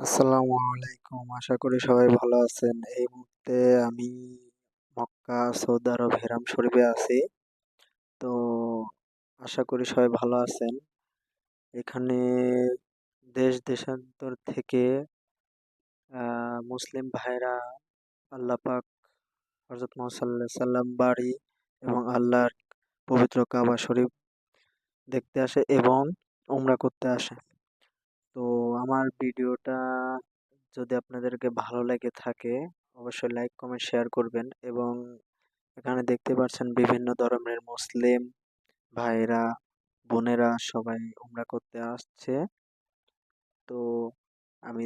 আসসালামু আলাইকুম। আশা করি সবাই ভালো আছেন। এই মুহূর্তে আমি মক্কা, সৌদি আরব, হেরাম শরীফে আছি। তো আশা করি সবাই ভালো আছেন। এখানে দেশ, দেশান্তর থেকে মুসলিম ভাইরা আল্লাহ হজরত মোহাম্মদ সাল্লাম বাড়ি এবং আল্লাহর পবিত্র কাবা শরীফ দেখতে আসে এবং উমরা করতে আসে। তো আমার ভিডিওটা যদি আপনাদেরকে ভালো লেগে থাকে, অবশ্যই লাইক, কমেন্ট, শেয়ার করবেন এবং এখানে দেখতে পাচ্ছেন বিভিন্ন ধরনের মুসলিম ভাইরা বোনেরা সবাই উমরা করতে আসছে। তো আমি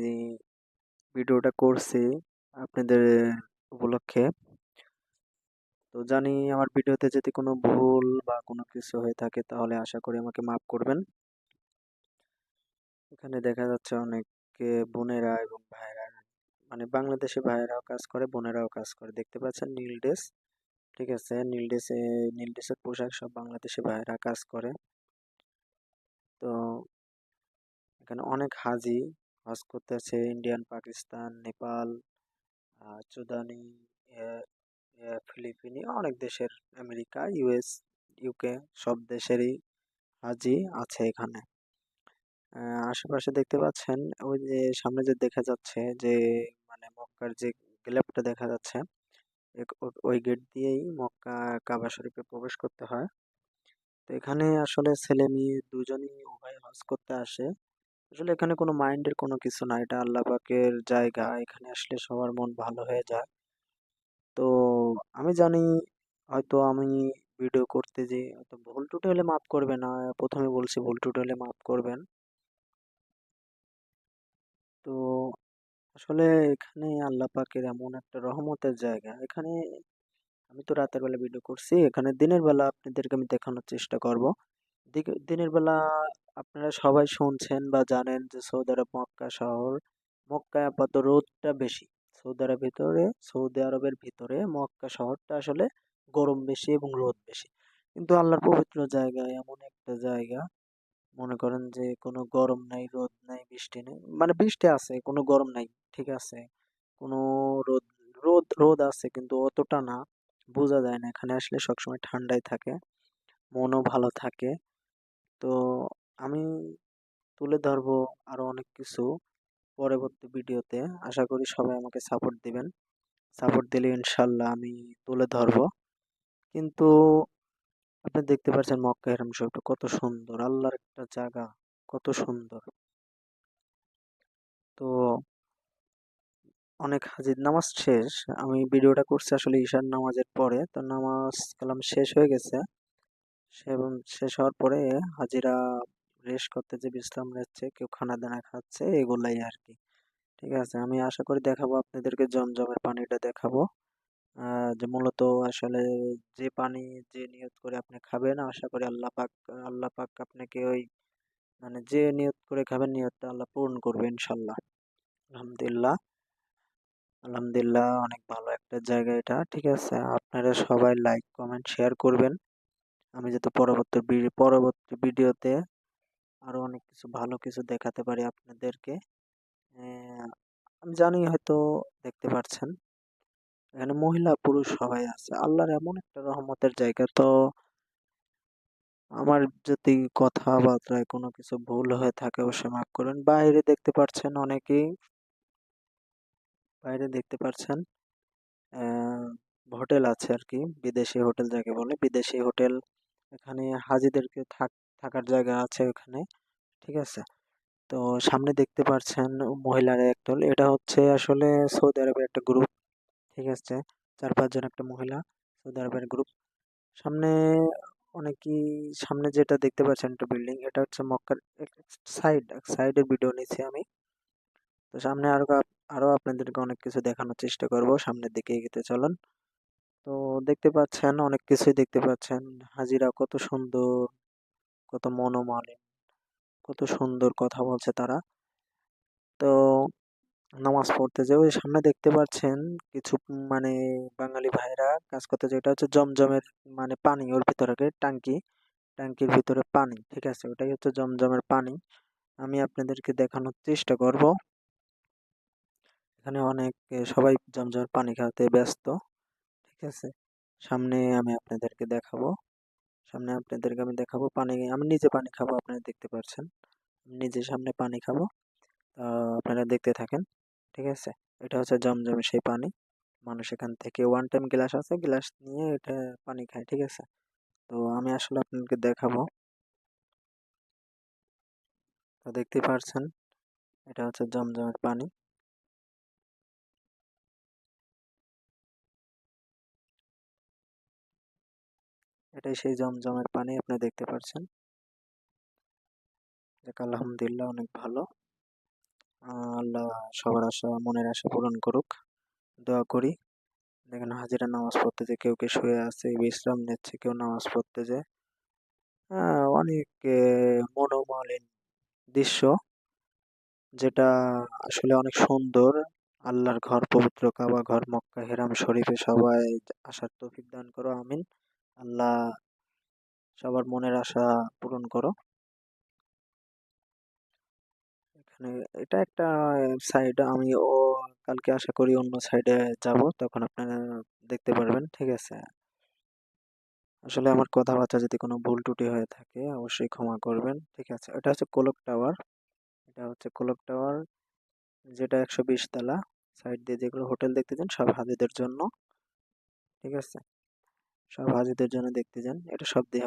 ভিডিওটা করছি আপনাদের উপলক্ষে। তো জানি আমার ভিডিওতে যদি কোনো ভুল বা কোনো কিছু হয়ে থাকে তাহলে আশা করি আমাকে মাফ করবেন। এখানে দেখা যাচ্ছে অনেকে বোনেরা এবং ভাইরা মানে বাংলাদেশে ভাইয়েরাও কাজ করে, বোনেরাও কাজ করে। দেখতে পাচ্ছেন নীল ড্রেস, ঠিক আছে? নীল ড্রেসে, নীল ড্রেসের পোশাক সব বাংলাদেশে ভাইয়েরা কাজ করে। তো এখানে অনেক হাজি হজ করতেছে, ইন্ডিয়ান, পাকিস্তান, নেপাল চুদানি ফিলিপিনি, অনেক দেশের, আমেরিকা ইউএস ইউকে, সব দেশেরই হাজি আছে এখানে। আশেপাশে দেখতে পাচ্ছেন, ওই যে সামনে যে দেখা যাচ্ছে যে মানে মক্কার যে গ্যালাপটা দেখা যাচ্ছে ওই গেট দিয়েই মক্কা কাবা শরীফে প্রবেশ করতে হয়। তো এখানে আসলে ছেলে মেয়ে দুজনই উভয় হজ করতে আসে। আসলে এখানে কোনো মাইন্ডের কোনো কিছু না, এটা আল্লাহ পাকের জায়গা, এখানে আসলে সবার মন ভালো হয়ে যায়। তো আমি জানি, হয়তো আমি ভিডিও করতে যে হয়তো ভুল টুটি হলে মাফ করবেন প্রথমে বলছি ভুল টুটি হলে মাফ করবেন। তো আসলে এখানে আল্লাহ পাকের এমন একটা রহমতের জায়গা। এখানে আমি তো রাতের বেলা ভিডিও করছি। এখানে দিনের বেলা আপনাদেরকে আমি দেখানোর চেষ্টা করব। দিনের বেলা আপনারা সবাই শুনছেন বা জানেন যে সৌদি আরব মক্কা শহর, মক্কায় আপাতত রোদটা বেশি। সৌদি আরবের ভিতরে, সৌদি আরবের ভিতরে মক্কা শহরটা আসলে গরম বেশি এবং রোদ বেশি। কিন্তু আল্লাহর পবিত্র জায়গা, এমন একটা জায়গা মনে করেন যে, কোনো গরম নাই, রোদ নাই, বৃষ্টি নেই মানে বৃষ্টি আছে, কোনো গরম নাই, ঠিক আছে? কোনো রোদ রোদ রোদ আছে কিন্তু অতটা না, বোঝা যায় না। এখানে আসলে সবসময় ঠান্ডাই থাকে, মনও ভালো থাকে। তো আমি তুলে ধরবো আরও অনেক কিছু পরবর্তী ভিডিওতে। আশা করি সবাই আমাকে সাপোর্ট দিবেন। সাপোর্ট দিলে ইনশাল্লাহ আমি তুলে ধরবো। কিন্তু আপনি দেখতে পাচ্ছেন মক্কা হেরাম শরীফটা কত সুন্দর। আল্লাহর একটা জায়গা, কত সুন্দর। তো অনেক হাজির নামাজ শেষ। আমি ভিডিওটা করছি আসলে ঈশার নামাজের পরে। তো নামাজ কালাম শেষ হয়ে গেছে। এবং শেষ হওয়ার পরে হাজিরা রেস্ট করতে যে বিশ্রাম নিচ্ছে, কেউ খানা দানা খাচ্ছে, এগুলাই আর কি। ঠিক আছে, আমি আশা করি দেখাবো, আপনাদেরকে জমজমের পানিটা দেখাবো। যে মূলত আসলে যে পানি যে নিয়ত করে আপনি খাবেন, আশা করি আল্লাহ পাক আল্লাহ পাক আপনাকে ওই মানে যে নিয়ত করে খাবেন নিয়তটা আল্লাহ পূরণ করবে ইনশাল্লাহ। আলহামদুলিল্লাহ। আলহামদুলিল্লাহ অনেক ভালো একটা জায়গা এটা, ঠিক আছে? আপনারা সবাই লাইক কমেন্ট শেয়ার করবেন। আমি যাতে পরবর্তী পরবর্তী ভিডিওতে আরও অনেক কিছু ভালো কিছু দেখাতে পারি আপনাদেরকে। আমি জানি হয়তো দেখতে পাচ্ছেন এখানে মহিলা পুরুষ সবাই আছে। আল্লাহর এমন একটা রহমতের জায়গা। তো আমার যদি কথাবার্তায় কোনো কিছু ভুল হয়ে থাকে অবশ্যই মাফ করবেন বাইরে দেখতে পাচ্ছেন অনেকেই। বাইরে দেখতে পাচ্ছেন হোটেল আছে আর কি, বিদেশি হোটেল যাকে বলে। বিদেশি হোটেল এখানে হাজিদেরকে থাক, থাকার জায়গা আছে ওখানে, ঠিক আছে? তো সামনে দেখতে পাচ্ছেন মহিলারা একদল। এটা হচ্ছে আসলে সৌদি আরবের একটা গ্রুপ ঠিক আছে? চার পাঁচজন একটা মহিলা সৌদি আরবের গ্রুপ সামনে অনেকই, সামনে যেটা দেখতে পাচ্ছেন একটা বিল্ডিং এটা হচ্ছে মক্কার সাইড সাইডের ভিডিও নিচ্ছি আমি। তো সামনে আরও আপ- আরও আপনাদেরকে অনেক কিছু দেখানোর চেষ্টা করব, সামনের দিকে এগিয়ে চলুন। তো দেখতে পাচ্ছেন, অনেক কিছুই দেখতে পাচ্ছেন। হাজিরা কত সুন্দর, কত মনোমালিন্য, কত সুন্দর কথা বলছে তারা। তো নামাজ পড়তে যে ওই সামনে দেখতে পাচ্ছেন কিছু মানে বাঙালি ভাইরা কাজ করতে যেটা হচ্ছে জমজমের মানে পানি ওর ভিতরে টাঙ্কি ট্যাঙ্কির ভিতরে পানি, ঠিক আছে? ওটাই হচ্ছে জমজমের পানি। আমি আপনাদেরকে দেখানোর চেষ্টা করব। এখানে অনেক সবাই জমজমের পানি খাওয়াতে ব্যস্ত, ঠিক আছে? সামনে আমি আপনাদেরকে দেখাবো। সামনে আপনাদেরকে আমি দেখাবো পানি, আমি নিজে পানি খাব, আপনারা দেখতে পাচ্ছেন। নিজে সামনে পানি খাব। আপনারা দেখতে থাকেন। ঠিক আছে? এটা হচ্ছে জমজমে সেই পানি। মানুষ এখান থেকে ওয়ান টাইম গ্লাস আছে গ্লাস নিয়ে এটা পানি খায়, ঠিক আছে? তো আমি আসলে আপনাদেরকে দেখাবো। তো দেখতে পাচ্ছেন এটা হচ্ছে জমজমের পানি। এটাই সেই জমজমের পানি, আপনি দেখতে পাচ্ছেন আলহামদুলিল্লাহ, অনেক ভালো। আল্লাহ সবার আশা মনের আশা পূরণ করুক। দোয়া করি। দেখেন হাজিরা নামাজ পড়তে যে কেউ কেউ শুয়ে আছে বিশ্রাম নিচ্ছে কেউ নামাজ পড়তে যে আহ, অনেক মনোমালিন দৃশ্য যেটা আসলে অনেক সুন্দর। আল্লাহর ঘর পবিত্র কাবা ঘর মক্কা হেরাম শরীফে সবাই আসার তৌফিক দান করো আমিন। আল্লাহ সবার মনের আশা পূরণ করো। এখানে এটা একটা সাইড আমি ও কালকে আশা করি অন্য সাইডে যাব, তখন আপনারা দেখতে পারবেন, ঠিক আছে? আসলে আমার কথাবার্তা যদি কোনো ভুল ত্রুটি হয়ে থাকে, অবশ্যই ক্ষমা করবেন, ঠিক আছে? এটা হচ্ছে কোলক টাওয়ার এটা হচ্ছে কোলক টাওয়ার যেটা একশো বিশ তলা সাইড দিয়ে যেগুলো হোটেল দেখতে যান, সব হাজিদের জন্য, ঠিক আছে? সব হাজিদের জন্য দেখতে যান, এটা সব দিয়ে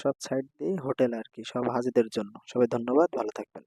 সব সাইড দিয়ে হোটেল আর কি, সব হাজিদের জন্য। সবাই ধন্যবাদ, ভালো থাকবেন।